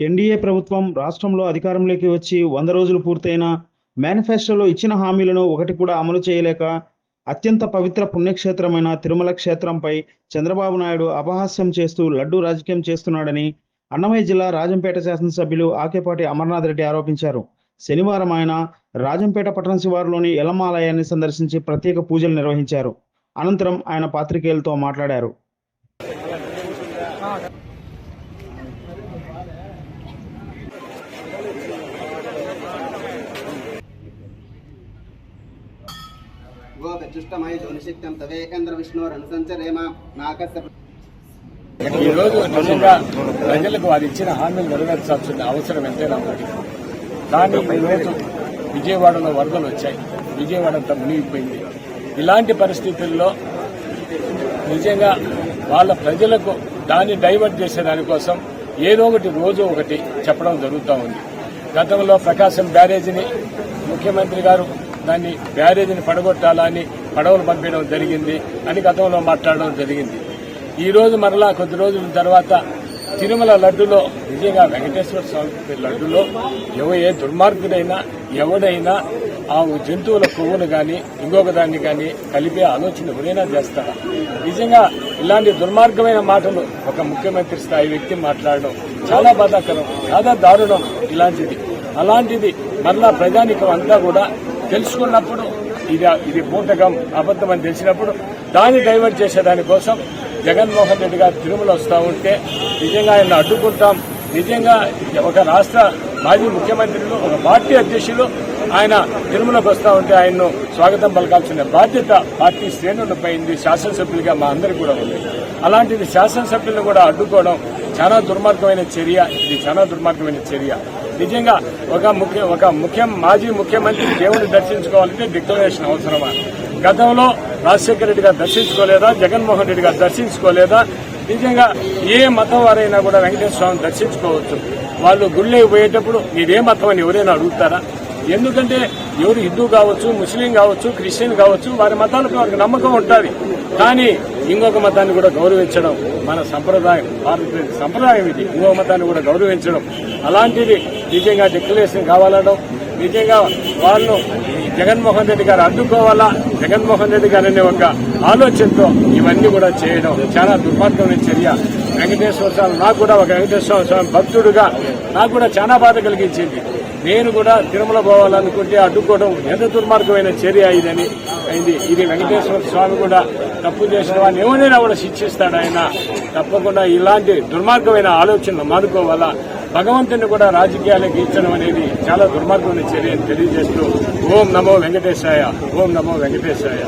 NDA ప్రభుత్వం రాష్ట్రంలో అధికారంలోకి వచ్చి వంద రోజులు పూర్తయినా మేనిఫెస్టోలో ఇచ్చిన హామీలను ఒకటి కూడా అమలు చేయలేక అత్యంత పవిత్ర పుణ్యక్షేత్రమైన తిరుమల క్షేత్రంపై చంద్రబాబు నాయుడు అపహాస్యం చేస్తూ లడ్డూ రాజకీయం చేస్తున్నాడని అన్నమయ్య జిల్లా రాజంపేట శాసనసభ్యులు ఆకేపాటి అమర్నాథ్ రెడ్డి ఆరోపించారు. శనివారం ఆయన రాజంపేట పట్టణ శివారులోని ఎలమాలయాన్ని సందర్శించి ప్రత్యేక పూజలు నిర్వహించారు. అనంతరం ఆయన పాత్రికేయులతో మాట్లాడారు. గోపచుష్టమయ జోనిషిత్యం తవేకేంద్ర విష్ణురనుసంచరేమ నాకస్య ఈరోజు నిజంగా ప్రజలకు వారు ఇచ్చిన హామీలు నెరవేర్చాల్సిన అవసరం ఎంతైనా ఉంది కానీ ఈరోజు విజయవాడలో వరదలు వచ్చాయి. విజయవాడ అంతా మునిగిపోయింది. ఇలాంటి పరిస్థితుల్లో నిజంగా వాళ్ళ ప్రజలకు దాన్ని డైవర్ట్ చేసే దానికోసం ఏదో ఒకటి రోజు ఒకటి చెప్పడం జరుగుతూ ఉంది. గతంలో ప్రకాశం బ్యారేజీని ముఖ్యమంత్రి గారు దాన్ని బ్యారేజీని పడగొట్టాలని పడవలు పంపించడం జరిగింది అని గతంలో మాట్లాడడం జరిగింది. ఈరోజు మరలా కొద్ది రోజుల తర్వాత తిరుమల లడ్డులో నిజంగా వెంకటేశ్వర స్వామి లడ్డులో ఎవ ఏ దుర్మార్గుడైనా ఎవడైనా ఆ జంతువుల కొవ్వును కానీ ఇంకొక దాన్ని కానీ కలిపే ఆలోచన ఎవరైనా చేస్తారా? నిజంగా ఇలాంటి దుర్మార్గమైన మాటలు ఒక ముఖ్యమంత్రి స్థాయి వ్యక్తి మాట్లాడడం చాలా బాధాకరం చాలా దారుణం ఇలాంటిది. అలాంటిది మరలా ప్రజానికం అంతా కూడా తెలుసుకున్నప్పుడు ఇది ఇది భూతకం అబద్ధం అని తెలిసినప్పుడు దాన్ని డైవర్ట్ చేసేదానికోసం జగన్మోహన్ రెడ్డి గారు తిరుమల వస్తూ ఉంటే నిజంగా ఆయన అడ్డుకుంటాం. నిజంగా ఒక రాష్ట్ర మాజీ ముఖ్యమంత్రులు ఒక పార్టీ అధ్యక్షులు ఆయన తిరుమలకు వస్తూ ఉంటే ఆయన్ను స్వాగతం పలకాల్సిన బాధ్యత పార్టీ శ్రేణులపై ఉంది శాసనసభ్యులుగా మా అందరికీ కూడా ఉంది. అలాంటిది శాసనసభ్యులను కూడా అడ్డుకోవడం చాలా దుర్మార్గమైన చర్య. ఇది చాలా దుర్మార్గమైన చర్య. నిజంగా ఒక ముఖ్య ఒక ముఖ్య మాజీ ముఖ్యమంత్రి దేవుని దర్శించుకోవాలంటే డిక్లరేషన్ అవసరమా? గతంలో రాజశేఖర రెడ్డి గారు దర్శించుకోలేదా? జగన్మోహన్ రెడ్డి గారు దర్శించుకోలేదా? నిజంగా ఏ మతం వారైనా కూడా వెంకటేశ్వర స్వామిని దర్శించుకోవచ్చు. వాళ్ళు గుళ్ళకి పోయేటప్పుడు మీరే మతం అని ఎవరైనా అడుగుతారా? ఎందుకంటే ఎవరు హిందూ కావచ్చు ముస్లిం కావచ్చు క్రిస్టియన్ కావచ్చు వారి మతాలకు వారికి నమ్మకం ఉంటుంది. కానీ ఇంకొక మతాన్ని కూడా గౌరవించడం మన సంప్రదాయం భారతదేశ సంప్రదాయం ఇది. ఇంకొక మతాన్ని కూడా గౌరవించడం. అలాంటిది నిజంగా డిక్లరేషన్ కావాలనడం నిజంగా వాళ్ళు జగన్మోహన్ రెడ్డి గారు అడ్డుకోవాలా జగన్మోహన్ రెడ్డి గారు అనే ఒక ఆలోచనతో ఇవన్నీ కూడా చేయడం చాలా దుర్మార్గమైన చర్య. వెంకటేశ్వర స్వామి నాకు కూడా ఒక వెంకటేశ్వర స్వామి భక్తుడుగా నాకు కూడా చాలా బాధ కలిగించింది. నేను కూడా తిరుమల పోవాలనుకుంటే అడ్డుకోవడం ఎంత దుర్మార్గమైన చర్య ఇదని అయింది. ఇది వెంకటేశ్వర స్వామి కూడా తప్పు చేసిన వాడిని ఎవరైనా కూడా శిక్షిస్తాడు ఆయన. తప్పకుండా ఇలాంటి దుర్మార్గమైన ఆలోచనలు మానుకోవాలా. భగవంతుని కూడా రాజకీయాలకు ఇచ్చడం అనేది చాలా దుర్మార్గమైన చర్య తెలియజేస్తూ ఓం నమో వెంకటేశాయ ఓం నమో వెంకటేశాయ.